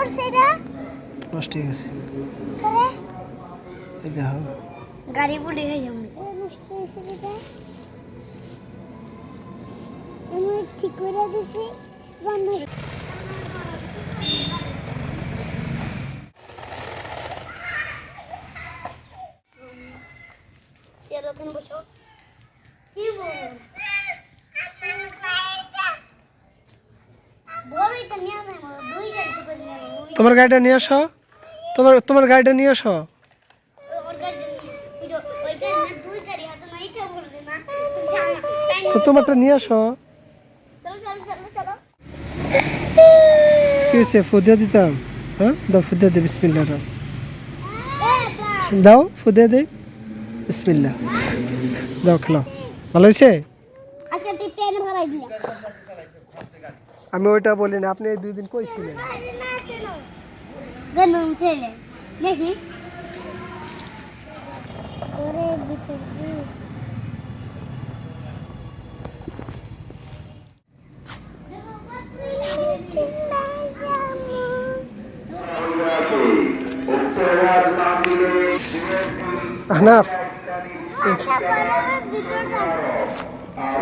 করছে এটা? নষ্ট হয়ে গেছে। এই দেখো। গাড়ি পুড়ে হয়ে যাবে নষ্ট হয়েছে এটা। আমি ঠিক করে দিছি। বন্ধ এরকম বসো। কি বল বড় এটা নিয়ে তোমার গাড়িটা নিয়ে আসো। তোমার তোমার গাড়িটা নিয়ে আসো। তো তোমারটা নিয়ে আসো। কি হয়েছে? ফুদিয়া দিতাম। হ্যাঁ? দাও ফুদিয়া দে বিসমিল্লা দাও। দাও ফুদিয়া দে বিসমিল্লা দাও, খেলাও। ভালো হয়েছে? আমি ওইটা বলি না আপনি এই দুই দিন কইছিলেন গনুম ছেলে দেখি ওরে ভিতর আহনাফ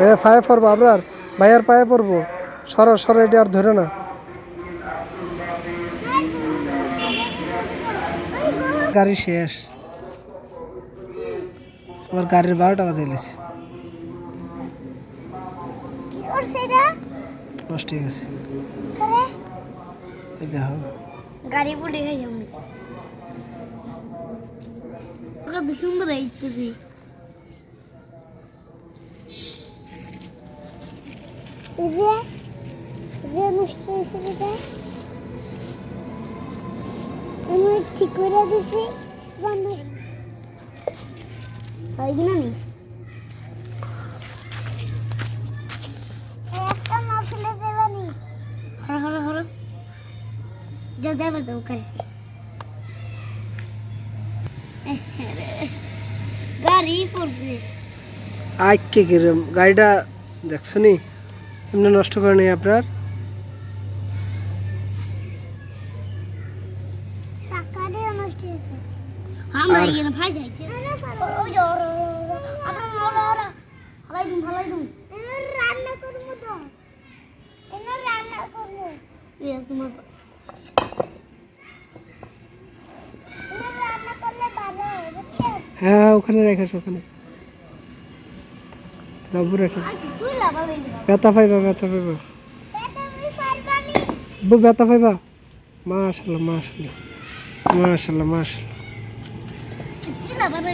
এ পায়ে পড়ব আপনার ভাইয়ার পায়ে পড়ব। সর সর এটা আর ধরে না। গাড়ি শেষ। আমার গাড়ির বারোটা বাজে গেছে। কি করছে এটা? নষ্ট হয়ে গেছে। করে এই দেখো। গাড়ি পুড়ে হয়ে যে যে নষ্ট হয়েছে এটা আমি ঠিক করে দিছি হয় কিনা না হলো যাও যাবে তো ওখানে গাড়ি পড়ছে আজ কিরম গাড়িটা দেখছ নি? এমনি নষ্ট করে নেই আপনার? হয় হ্যাঁ ওখানে রেখেছো ওখানে। যাব রেখে ব্যথা পাইবা ব্যথা পাইবা। তুমি পারবানি বু ব্যথা পাইবা? মাশাল্লাহ মাশাল্লাহ মাশাল্লাহ মাশাল্লাহ তুই লাগাবে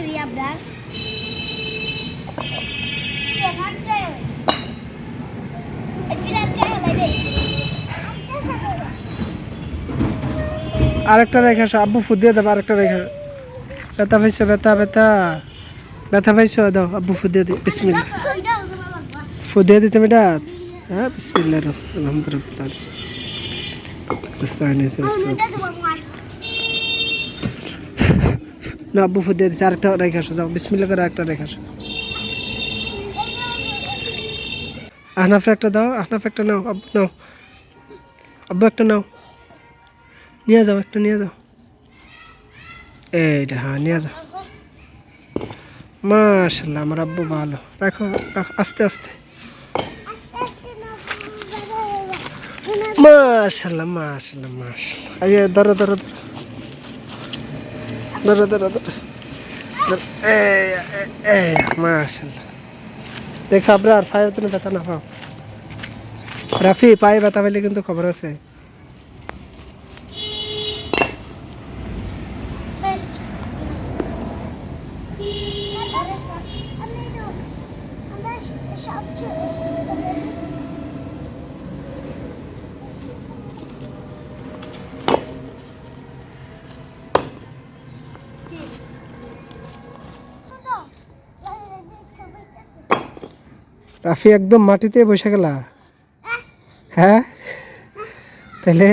আরেকটা রেখে আব্বু ফুদিয়ে দেবো আরেকটা রেখে ব্যথা পাইছো ব্যথা ব্যথা। ব্যথা পাইছো? দাও, আব্বু ফুদ দিয়ে দিই বিসমিল্লা ফুদ দিয়ে দিতে মেয়েটা হ্যাঁ বিসমিল্লা আলহামদুলিল্লাহ। না, আব্বু ফুদ দিয়ে দিচ্ছে আরেকটা রেখে আসো, যাও বিসমিল্লা করে আরেকটা রেখে আসো। আহনাফে একটা দাও, আহনাফে একটা নাও, আব্বু নাও। আব্বু, একটা নাও। নিয়ে যাও, একটা নিয়ে যাও। এইটা হ্যাঁ নিয়ে যাও। মাশাল্লাহ আমার আব্বু ভালো। রাখো আস্তে আস্তে। মাশাল্লাহ মাশাল্লাহ মাশাল্লাহ আইয়ে, ধরো ধরো। ধরো ধরো ধরো। মাশাল্লাহ দেখো আপনার পায়ে তুমি ব্যথা না পাও। রাফি, পায়ে ব্যথা পেলে কিন্তু খবর আছে। রাফি একদম মাটিতে বসে গেলা। হ্যাঁ? তাহলে